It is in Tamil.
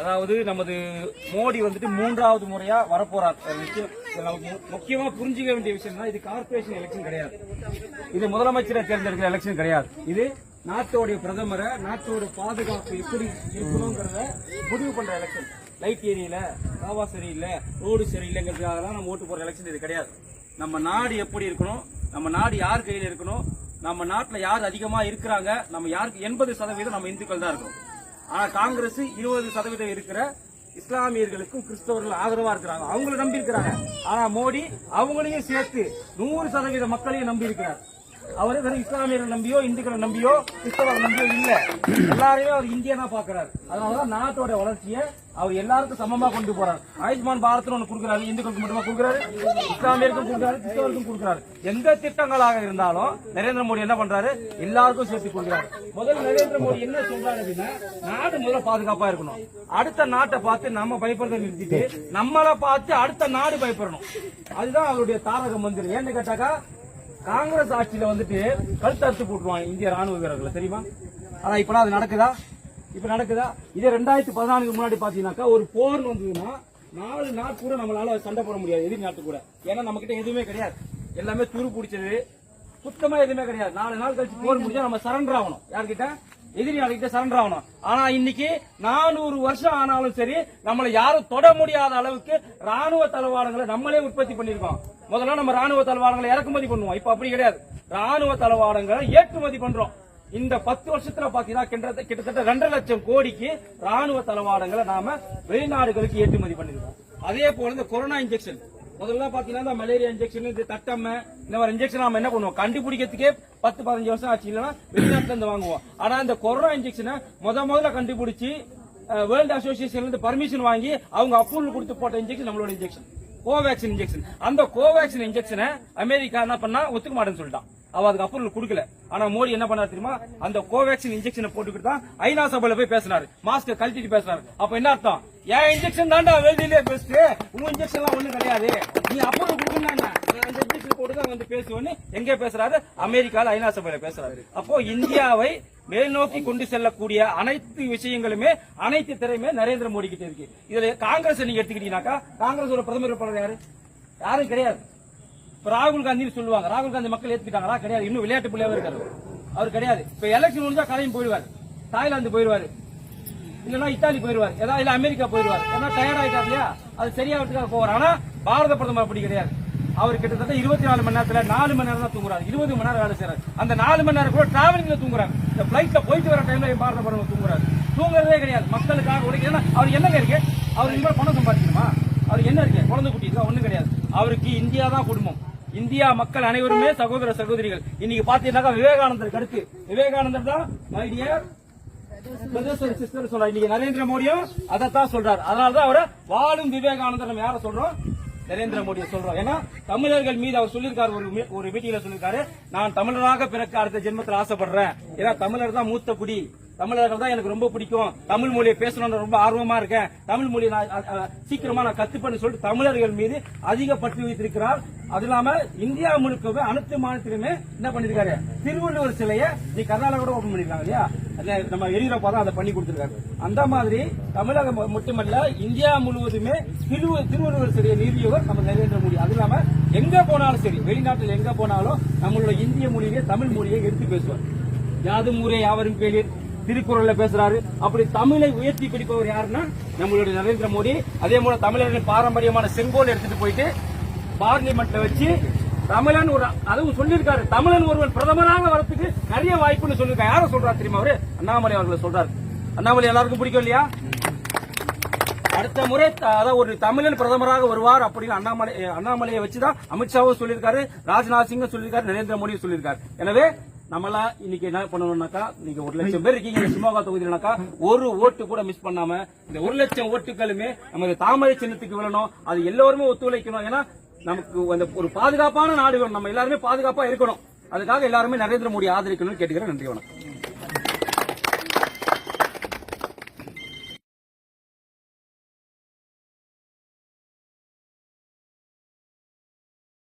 அதாவது நமது மோடி வந்துட்டு மூன்றாவது முறையா வரப்போறார். முக்கியமா புரிஞ்சுக்க வேண்டிய விஷயம் இது கார்ப்பரேஷன் எலெக்ஷன் கிடையாது. இது முதலமைச்சரை தேர்ந்தெடுக்கிற எலெக்ஷன் கிடையாது. இது நாட்டோடைய பிரதமரை நாட்டோட பாதுகாப்பு எப்படி இருக்கணுங்கிறத முடிவு பண்ற எலெக்ஷன் லைட் ஏரியல காவா சரியில்லை ரோடு சரியில்லைங்கிறதுக்காக நம்ம ஓட்டு போற எலெக்ஷன் இது கிடையாது. நம்ம நாடு எப்படி இருக்கணும்? நம்ம நாடு யார் கையில் இருக்கணும்? நம்ம நாட்டில் யார் அதிகமாக இருக்கிறாங்க? நம்ம யாருக்கு எண்பது சதவீதம் நம்ம இந்துக்கள் தான் இருக்கணும். ஆனா காங்கிரஸ் இருபது சதவீதம் இருக்கிற இஸ்லாமியர்களுக்கும் கிறிஸ்தவர்கள் ஆதரவா இருக்கிறாங்க. அவங்களை நம்பி இருக்கிறாங்க ஆனா மோடி அவங்களையும் சேர்த்து நூறு சதவீத மக்களையும் நம்பி இருக்கிறார் அவர் வெறும் இஸ்லாமியர்கள் நம்பியோ இந்துக்களை நம்பியோ கிறிஸ்தவர்கள் நம்பியோ இல்ல. எல்லாரையும் அவர் இந்தியனா பாக்குறாரு அதனாலதான் நாட்டோட வளர்ச்சியை அவர் எல்லாருக்கும் சமமா கொண்டு போறாரு. ஆயுஷ்மான் பாரத் ஒண்ணு கொடுக்குறாரு இந்துக்களுக்கு மட்டுமா கொடுக்குறாரு? இஸ்லாமியருக்கும் கொடுக்குறாரு கிறிஸ்தவருக்கும் கொடுக்குறாரு. எந்த திட்டங்களாக இருந்தாலும் நரேந்திர மோடி என்ன பண்றாரு? எல்லாருக்கும் சேர்த்து கொடுக்குறாரு. முதல்ல நரேந்திர மோடி என்ன சொல்றாரு அப்படின்னா நாடு முதல்ல பாதுகாப்பா இருக்கணும். அடுத்த நாட்டை பார்த்து நம்ம பயப்படுறதை நிறுத்திட்டு நம்மளை பார்த்து அடுத்த நாடு பயப்படணும். அதுதான் அவருடைய தாரக மந்திரம். ஏன்னு கேட்டாக்கா காங்கிரஸ் ஆட்சியில வந்துட்டு கழுத்தறுத்து போட்டுருவாங்க இந்திய ராணுவ வீரர்களை தெரியுமா? ஆனா இப்ப அது நடக்குதா? இப்ப நடக்குதா? இதே ரெண்டாயிரத்தி பதினாலுக்கு முன்னாடி பாத்தீங்கன்னாக்கா ஒரு போர்னு வந்ததுன்னா நாலு நாள் கூட நம்மளால சண்டை போட முடியாது எதிர் நாட்டு கூட. ஏன்னா நம்ம கிட்ட எதுவுமே கிடையாது. எல்லாமே துரு பிடிச்சது. சுத்தமா எதுவுமே கிடையாது. நாலு நாள் கழிச்சு போர் முடிஞ்சா நம்ம சரண்டர் ஆகணும். யார்கிட்ட? எதிரி நாடுகிட்ட சரண்டர் ஆகணும். ஆனா இன்னைக்கு நானூறு வருஷம் ஆனாலும் சரி நம்மளை யாரும் தொட முடியாத அளவுக்கு ராணுவ தளவாடங்களை நம்மளே உற்பத்தி பண்ணிருக்கோம் முதல்ல நம்ம ராணுவ தளவாடங்களை இறக்குமதி பண்ணுவோம். இப்ப அப்படி கிடையாது. ராணுவ தளவாடங்களை ஏற்றுமதி பண்றோம். இந்த பத்து வருஷத்துல பாத்தீங்கன்னா கிட்டத்தட்ட கிட்டத்தட்ட ரெண்டரை லட்சம் கோடிக்கு ராணுவ தளவாடங்களை நாம வெளிநாடுகளுக்கு ஏற்றுமதி பண்ணிருக்கோம் அதே போல இந்த கொரோனா இன்ஜெக்ஷன் முதல்ல பாத்தீங்கன்னா இந்த மலேரியா இன்ஜெக்ஷன் இது தட்டம்மை இந்த மாதிரி இன்ஜெக்ஷன் நம்ம என்ன பண்ணுவோம்? கண்டுபிடிக்கிறதுக்கே பத்து பதினஞ்சு வருஷம் ஆச்சு. இல்லைன்னா வெளிநாட்டுல இருந்து வாங்குவோம். ஆனா இந்த கொரோனா இன்ஜெக்ஷனை முத முதல்ல கண்டுபிடிச்சி வேர்ல்டு அசோசியேஷன்ல இருந்து பர்மிஷன் வாங்கி அவங்க அப்ரூவல் கொடுத்து போட்ட இன்ஜெக்ஷன் நம்மளோட இன்ஜெக்ஷன் கோவேக்சின் இன்ஜெக்ஷன் அந்த கோவேக்சின் இன்ஜெக்ஷனை அமெரிக்கா என்ன பண்ணா? ஒத்துக்க மாட்டேன்னு சொல்லிட்டான். அவ அதுக்கு அப்ரூவல் கொடுக்கல. ஆனா மோடி என்ன பண்ணாரு தெரியுமா? அந்த கோவேக்சின் இன்ஜெக்ஷனை போட்டுக்கிட்டு தான் ஐநா சபையில போய் பேசினாரு. மாஸ்க் கழட்டிட்டு பேசினாரு. அப்ப என்ன அர்த்தம்? என் இன்ஜெக்ஷன் தாண்டா வெளியிலே பெஸ்ட் உங்க இன்ஜெக்ஷன் எல்லாம் ஒண்ணும் கிடையாது. நீ அப்புறம் கொடுக்கணும் அந்த இன்ஜெக்ஷன் போட்டு வந்து பேசுவோன்னு எங்கே பேசுறாரு? அமெரிக்கால ஐநா சபையில பேசுறாரு. அப்போ இந்தியாவை மேல்நோக்கி கொண்டு செல்லக்கூடிய அனைத்து விஷயங்களுமே அனைத்து திறமையுமே நரேந்திர மோடி கிட்ட இருக்கு. இதுல காங்கிரஸ் நீங்க எடுத்துக்கிட்டீங்கன்னாக்கா காங்கிரஸோட பிரதமர் வேட்பாளர் யாரு? யாரும் கிடையாது. இப்ப ராகுல் காந்தின்னு சொல்லுவாங்க. ராகுல் காந்தி மக்கள் ஏத்துக்கிட்டாங்களா? கிடையாது. இன்னும் விளையாட்டு பிள்ளையாவே இருக்காரு. அவர் கிடையாது. இப்ப எலெக்ஷன் முடிஞ்சா கலையும் போயிடுவாரு. தாய்லாந்து போயிடுவாரு. இல்லைன்னா இத்தாலி போயிடுவார். ஏதாவது இல்லை அமெரிக்கா போயிடுவார். ஏன்னா டயர்ட் ஆயிட்டார் இல்லையா அது சரியாகிறதுக்காக போவார். ஆனால் பாரத பிரதமர் அப்படி கிடையாது. அவர் கிட்டத்தட்ட இருபத்தி நாலு மணி நேரத்தில் நாலு மணி நேரம் தான் தூங்குறாரு. இருபது மணி நேரம் வேலை செய்யறாரு அந்த நாலு மணி நேரம் கூட டிராவலிங்ல தூங்குறாரு. இந்த பிளைட்ல போயிட்டு வர டைம்ல பாரத பிரதமர் தூங்குறாரு. தூங்குறதே கிடையாது. மக்களுக்காக உழைக்க ஏன்னா அவர் என்னங்க இருக்கு? அவர் இனிமேல் பணம் சம்பாதிக்கணுமா? அவர் என்ன இருக்கு? குழந்தை குட்டி இருக்கா கிடையாது. அவருக்கு இந்தியா தான் குடும்பம். இந்தியா மக்கள் அனைவருமே சகோதர சகோதரிகள். இன்னைக்கு பாத்தீங்கன்னாக்கா விவேகானந்தருக்கு அடுத்து விவேகானந்தர் தான் மைடியர் சிஸ்டர் சொல்றாரு. இன்னைக்கு நரேந்திர மோடியும் அதைத்தான் சொல்றாரு. அதனாலதான் அவரை வாழும் விவேகானந்தர் நம்ம யார சொல்றோம்? நரேந்திர மோடியை சொல்றோம். ஏன்னா தமிழர்கள் மீது அவர் சொல்லியிருக்காரு ஒரு மீ- ஒரு மீட்டிங்ல சொல்லியிருக்காரு. நான் தமிழராக பிறக்க அடுத்த ஜென்மத்தில் ஆசைப்படுறேன். ஏன்னா தமிழர் தான் மூத்த குடி. தமிழர்கள் தான் எனக்கு ரொம்ப பிடிக்கும். தமிழ் மொழியை பேசணும்னு ரொம்ப ஆர்வமா இருக்கேன். தமிழ் மொழியை நான் சீக்கிரமா நான் கத்துப்பேன்னு சொல்லிட்டு தமிழர்கள் மீது அதிக பற்று வைத்திருக்கிறார் அது இல்லாம இந்தியா முழுக்கவே அனைத்து மாநிலத்திலுமே என்ன பண்ணிருக்காரு? திருவள்ளுவர் சிலையை நீ கர்நாடகா கூட ஓபன் பண்ணிருக்காங்க இல்லையா? நம்ம எடியூரப்பா தான் அதை பண்ணி கொடுத்திருக்காரு. அந்த மாதிரி தமிழகம் ம- மட்டுமல்ல இந்தியா முழுவதுமே திரு- திருவள்ளுவர் சிலையை நிறுவியவர் நம்ம நரேந்திர மோடி. அது இல்லாம எங்க போனாலும் சரி வெளிநாட்டில் எங்க போனாலும் நம்மளோட இந்திய மொழியிலே தமிழ் மொழியை எடுத்து பேசுவார். யாதும் ஊரே யாவரும் கேளீர். திருக்குறள்ல பேசுறாரு. அப்படி தமிழை உயர்த்தி பிடிப்பவர் யாருன்னா நம்மளுடைய நரேந்திர மோடி. அதே போல தமிழர்களின் பாரம்பரியமான செங்கோல் எடுத்துட்டு போயிட்டு பார்லிமெண்ட்ல வச்சு தமிழன் ஒரு அதுவும் சொல்லியிருக்காரு. தமிழன் ஒருவன் பிரதமராக வரத்துக்கு நிறைய வாய்ப்புன்னு சொல்லியிருக்காரு. யார சொல்றாரு தெரியுமா அவரு? அண்ணாமலை அவர்களை சொல்றாரு. அண்ணாமலை எல்லாருக்கும் பிடிக்கும் இல்லையா? அடுத்த முறை அதாவது ஒரு தமிழன் பிரதமராக வருவார் அப்படின்னு அண்ணாமலை அண்ணாமலையை வச்சுதான் அமித்ஷாவும் சொல்லியிருக்காரு ராஜ்நாத் சிங்கும் சொல்லியிருக்காரு நரேந்திர மோடியும் சொல்லியிருக்காரு. எனவே நம்மளா இன்னைக்கு என்ன பண்ணணும்னாக்கா நீங்க ஒரு லட்சம் பேர் இருக்கீங்க சுமோகா சிமோகா தொகுதியிலனாக்கா ஒரு ஓட்டு கூட மிஸ் பண்ணாம இந்த ஒரு லட்சம் ஓட்டுகளுமே நமது தாமரை சின்னத்துக்கு விழணும். அது எல்லோருமே ஒத்துழைக்கணும். ஏன்னா நமக்கு அந்த ஒரு பாதுகாப்பான நாடு வேணும். நம்ம எல்லாருமே பாதுகாப்பா இருக்கணும். அதுக்காக எல்லாருமே நரேந்திர மோடி ஆதரிக்கணும்னு கேட்டுக்கிறேன். நன்றி வணக்கம்.